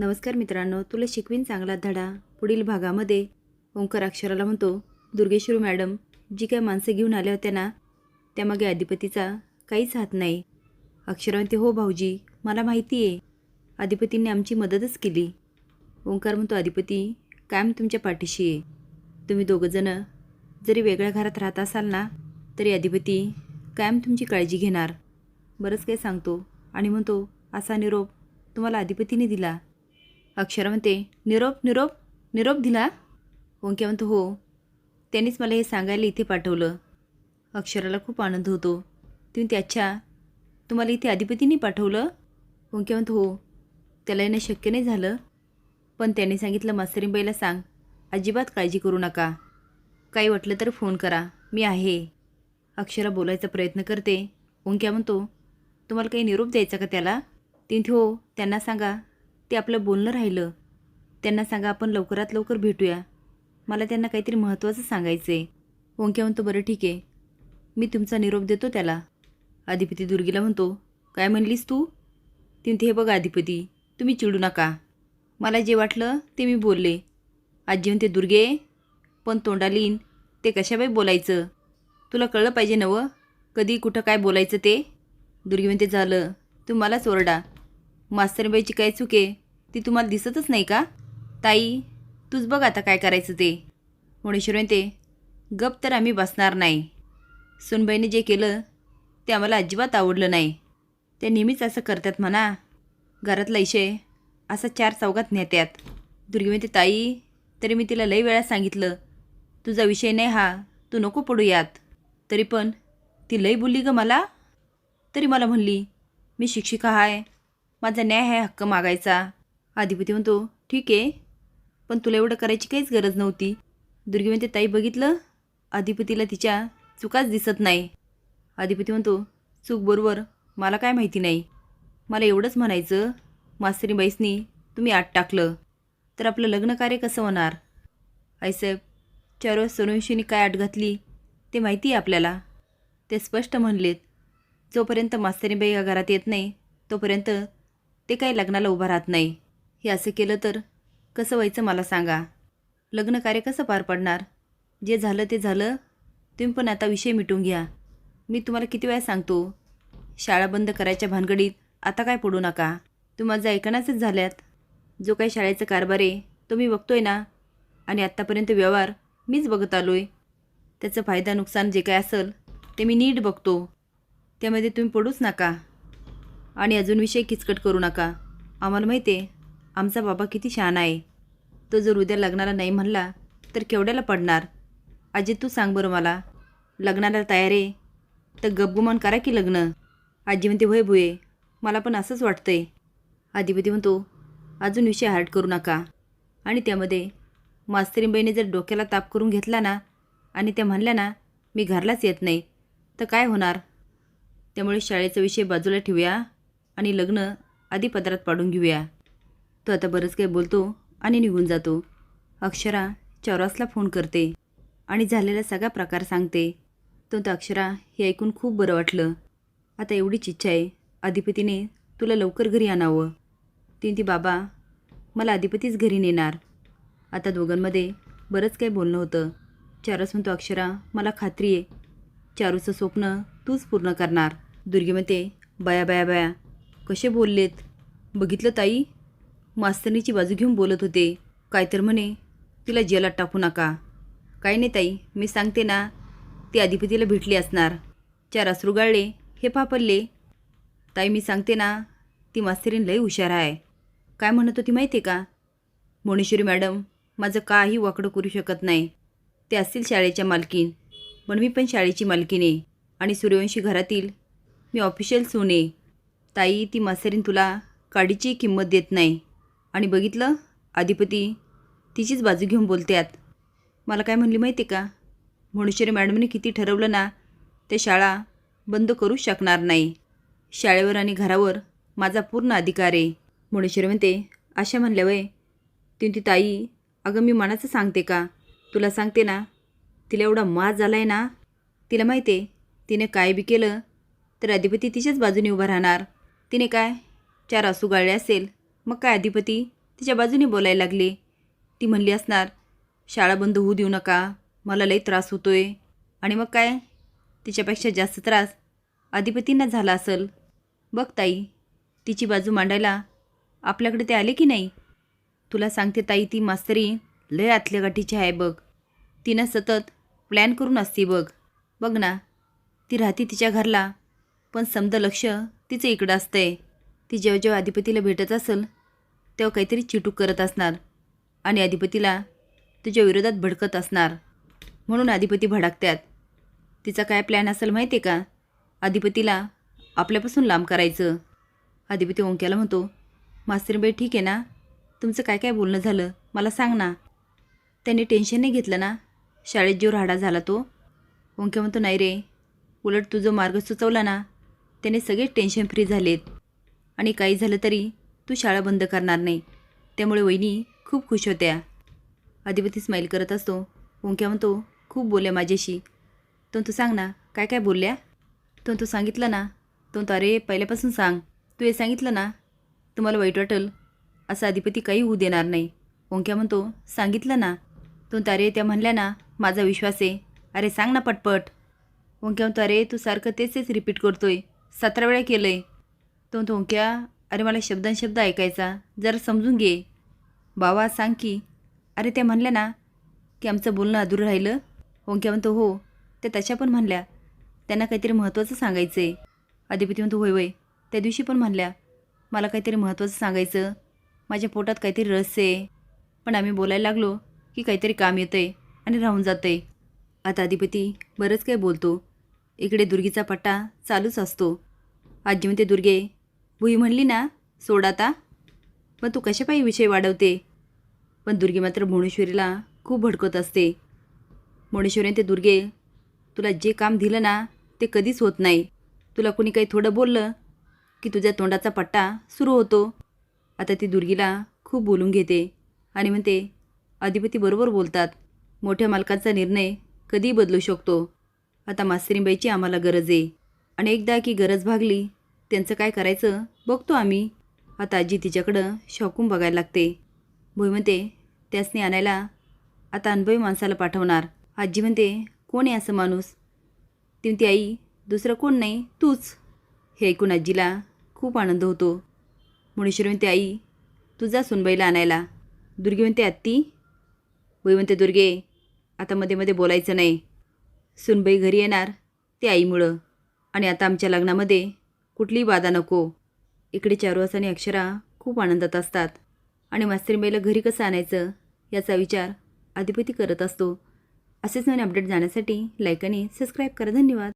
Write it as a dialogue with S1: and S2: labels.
S1: नमस्कार मित्रांनो तुला शिकवीन चांगला धडा. पुढील भागामध्ये ओंकार अक्षराला म्हणतो दुर्गेश्वरी मॅडम जी काय माणसं घेऊन आल्या होत्या ना त्यामागे अधिपतीचा काहीच हात नाही. अक्षरा म्हणते हो भाऊजी मला माहिती आहे. अधिपतींनी आमची मदतच केली. ओंकार म्हणतो अधिपती कायम तुमच्या पाठीशी आहे. तुम्ही दोघंजणं जरी वेगळ्या घरात राहत असाल ना तरी अधिपती कायम तुमची काळजी घेणार. बरंच काही सांगतो आणि म्हणतो असा निरोप तुम्हाला अधिपतीने दिला. अक्षरा म्हणते निरोप निरोप निरोप दिला? ओंक्या म्हणतो हो. त्यांनीच मला हे सांगायला इथे पाठवलं. अक्षराला खूप आनंद होतो. तुम्ही त्याच्या तुम्हाला इथे अधिपतीने पाठवलं? ओंक्या म्हणतो हो. त्याला येणं शक्य नाही झालं. पण त्यांनी सांगितलं मास्तरीबाईला सांग. अजिबात काळजी करू नका. काही वाटलं तर फोन करा. मी आहे. अक्षरा बोलायचा प्रयत्न करते. ओंक्या म्हणतो तुम्हाला काही निरोप द्यायचा का त्याला? तिथे हो. त्यांना सांगा. ते आपलं बोलणं राहिलं. त्यांना सांगा आपण लवकरात लवकर भेटूया. मला त्यांना काहीतरी महत्त्वाचं सांगायचं आहे ओंक्या म्हणतो बरं ठीक आहे. मी तुमचा निरोप देतो त्याला. अधिपती दुर्गीला म्हणतो काय म्हणलीस तू? ती म्हणते हे बघा अधिपती तुम्ही चिडू नका. मला जे वाटलं ते मी बोलले. आजी म्हणते दुर्गे पण तोंडालीन ते कशाबाई बोलायचं? तुला कळलं पाहिजे नवं? कधी कुठं काय बोलायचं ते? दुर्गी म्हणते झालं. तू मलाच ओरडा. मास्तरबाईची काय चूक आहे? ती तुम्हाला दिसतच नाही का? ताई तूच बघ आता काय करायचं ते. मुणेश्वर ते गप तर आम्ही बसणार नाही. सुनबाईने जे केलं ते आम्हाला अजिबात आवडलं नाही. ते नेहमीच असं करतात म्हणा. घरातला इशय असा चार चौघात नेत्यात. दुर्गी ताई तरी मी तिला लई वेळा सांगितलं. तुझा विषय नाही हा तू नको पडू यात. तरी पण ती लई बोलली ग मला? तरी मला म्हणली मी शिक्षिका आहे माझा न्याय आहे हक्क मागायचा. अधिपती म्हणतो ठीक आहे पण तुला एवढं करायची काहीच गरज नव्हती. दुर्गी म्हणते ताई बघितलं? अधिपतीला तिच्या चुकाच दिसत नाही. अधिपती म्हणतो चूक बरोबर मला काय माहिती नाही. मला एवढंच म्हणायचं मास्तरीबाईसनी तुम्ही आत टाकलं. तर आपलं लग्न कार्य कसं होणार? आईसाहेब चार सोनवंशीनी काय आट घातली ते माहिती आहे आपल्याला. ते स्पष्ट म्हणलेत. जोपर्यंत मास्तरीबाई या घरात येत नाही तोपर्यंत ते काही लग्नाला उभा राहत नाही. हे असं केलं तर? कसं व्हायचं मला सांगा. लग्न कार्य कसं पार पडणार? जे झालं ते झालं. तुम्ही पण आता विषय मिटून घ्या. मी तुम्हाला किती वेळा सांगतो शाळा बंद करायच्या भानगडीत आता काय पडू नका. तू माझं ऐकण्याचंच झाल्यात जो काही शाळेचा कारभार आहे तो मी बघतोय ना. आणि आत्तापर्यंत व्यवहार मीच बघत आलो आहे त्याचं फायदा नुकसान जे काय असेल ते मी नीट बघतो. त्यामध्ये तुम्ही पडूच नका. आणि अजून विषय किचकट करू नका. आम्हाला माहिती आहे आमचा बाबा किती शहाणा आहे. तो जर उद्या लग्नाला नाही म्हणला तर केवढ्याला पडणार? आजी तू सांग बरं मला. लग्नाला तयार आहे. तर गपगुमान करा की लग्न. आजी म्हणते होय भुये मला पण असंच वाटतंय. अधिपती म्हणतो अजून विषय हार्ड करू नका. आणि त्यामध्ये मास्तरीबाईने जर डोक्याला ताप करून घेतला ना आणि त्या म्हणल्या ना मी घरलाच येत नाही तर काय होणार? त्यामुळे शाळेचा विषय बाजूला ठेवूया आणि लग्न आधी पदरात पाडून घेऊया. तो आता बरंच काही बोलतो आणि निघून जातो. अक्षरा चौरासला फोन करते आणि झालेला सगळा प्रकार सांगते. तो तर अक्षरा हे ऐकून खूप बरं वाटलं. आता एवढीच इच्छा आहे. अधिपतीने तुला लवकर घरी आणावं. ती ती बाबा मला अधिपतीच घरी नेणार. आता दोघांमध्ये बरंच काही बोलणं होतं. चारस म्हणतो अक्षरा मला खात्री आहे. चारूचं स्वप्न तूच पूर्ण करणार. दुर्गी म्हणते बया बाया बाया कसे बोललेत? बघितलं ताई? मास्तरणीची बाजू घेऊन बोलत होते. काय तर म्हणे तिला जेलात टाकू नका. काही नाही ताई मी सांगते ना ती अधिपतीला भेटली असणार. चार अश्रू गाळले हे पापरले ताई मी सांगते ना ती मास्तरीन लई हुशार आहे. काय म्हणत होती माहिती आहे का? मोणेश्वरी मॅडम माझं काही वाकडं करू शकत नाही. ते असतील शाळेच्या मालकीन पण मी पण शाळेची मालकीन आहे. आणि सूर्यवंशी घरातील मी ऑफिशियल सून आहे. ताई ती मास्तरीन तुला काडीची किंमत देत नाही. आणि बघितलं? अधिपती तिचीच बाजू घेऊन बोलत्यात मला काय म्हणली माहिती आहे का? म्हणुश्वरी मॅडमने किती ठरवलं ना ते शाळा बंद करू शकणार नाही. शाळेवर आणि घरावर माझा पूर्ण अधिकार आहे. म्हणुश्वरी म्हणते अशा म्हणल्या वय ती ताई अगं मी मनाचं सांगते का? तुला सांगते ना तिला एवढा माज झाला आहे ना तिला माहिती आहे तिने काय बी केलं तर अधिपती तिच्याच बाजूने उभा राहणार. तिने काय चार असू गाळले असेल मग काय अधिपती? तिच्या बाजूने बोलायला लागले. ती म्हणली असणार शाळा बंद होऊ देऊ नका मला लई त्रास होतोय. आणि मग काय? तिच्यापेक्षा जास्त त्रास अधिपतींना झाला असेल. बघ ताई तिची बाजू मांडायला आपल्याकडे ते आले की नाही? तुला सांगते ताई ती मास्तरी लय आतल्या गाठीची आहे बघ. तिनं सतत प्लॅन करून असते बघ. बघ ना ती राहते तिच्या घरला पण समजा लक्ष तिचं इकडं असतंय. ती जेव्हा जेव्हा अधिपतीला भेटत असेल तेव्हा काहीतरी चिटूक करत असणार आणि अधिपतीला तुझ्या विरोधात भडकत असणार. म्हणून अधिपती भडकत्यात तिचा काय प्लॅन असेल माहिती आहे का? अधिपतीला आपल्यापासून लांब करायचं. अधिपती ओंक्याला म्हणतो मास्तरीबाई ठीक आहे ना? तुमचं काय काय बोलणं झालं? मला सांग ना. त्यांनी टेन्शन नाही घेतलं ना? शाळेत जो राहाडा झाला तो. ओंक्या म्हणतो नाही रे उलट तुझं मार्ग सुचवला ना त्याने सगळे टेन्शन फ्री झालेत. आणि काही झालं तरी तू शाळा बंद करणार नाही. त्यामुळे वहिनी खूप खुश होत्या. अधिपती स्माईल करत असतो. ओंक्या म्हणतो खूप बोलल्या माझ्याशी. तो तू सांग ना काय काय बोलल्या? तो तू सांगितलं ना तो तो अरे पहिल्यापासून सांग. तू हे सांगितलं ना तुम्हाला वाईट वाटेल असं अधिपती काही होऊ देणार नाही. ओंक्या म्हणतो सांगितलं ना. तो अरे त्या म्हणल्या ना माझा विश्वास आहे. अरे सांग ना पटपट. ओंक्या म्हणतो अरे तू सारखं तेच तेच रिपीट करतोय. सतरा वेळा केलं आहे तो म्हणतो ओंक्या अरे मला शब्दांशब्द ऐकायचा. जरा समजून घे. बाबा सांग की. अरे त्या म्हणल्या ना की आमचं बोलणं अधुरं राहिलं. ओंक्या म्हणतो हो ते तशा पण म्हणल्या. त्यांना काहीतरी महत्त्वाचं सांगायचं आहे अधिपती म्हणतो होय होय. त्या दिवशी पण म्हणल्या मला काहीतरी महत्त्वाचं सांगायचं. माझ्या पोटात काहीतरी रहस्य आहे पण आम्ही बोलायला लागलो की काहीतरी काम येतं आहे आणि राहून जातं आहे आता अधिपती बरंच काही बोलतो. इकडे दुर्गीचा पट्टा चालूच असतो. आजी म्हणते दुर्गे भुई म्हणली ना सोड आता. मग तू कशापायी विषय वाढवते? पण दुर्गे मात्र भुवनेश्वरीला खूप भडकत असते. भुवनेश्वरीने ते दुर्गे तुला जे काम दिलं ना ते कधीच होत नाही. तुला कोणी काही थोडं बोललं की तुझ्या तोंडाचा पट्टा सुरू होतो. आता ती दुर्गीला खूप बोलून घेते आणि म्हणते अधिपती बरोबर बोलतात. मोठ्या मालकाचा निर्णय कधीही बदलू शकतो. आता मास्तरीबाईची आम्हाला गरज आहे. आणि एकदा की गरज भागली त्यांचं काय करायचं? बघतो आम्ही. आता आजी तिच्याकडं शॉकून बघायला लागते. भोई म्हणते त्यासनी आणायला आता अनुभवी माणसाला पाठवणार. आजी म्हणते कोण आहे असं माणूस? ती म्हणते आई दुसरं कोण नाही तूच. हे ऐकून आजीला खूप आनंद होतो. मुणेश्वरी म्हणते आई तुझा सुनबाईला आणायला. दुर्गे म्हणते आत्ती. भोई म्हणते दुर्गे आता मध्ये मध्ये बोलायचं नाही. सुनबाई घरी येणार ते आईमुळं. आणि आता आमच्या लग्नामध्ये कुठलीही बाधा नको. इकडे चारुहास आणि अक्षरा खूप आनंदात असतात. आणि मास्तरीबाईला घरी कसं आणायचं याचा विचार अधिपती करत असतो. असेच नवीन अपडेट जाण्यासाठी लाईक आणि सबस्क्राईब करा. धन्यवाद.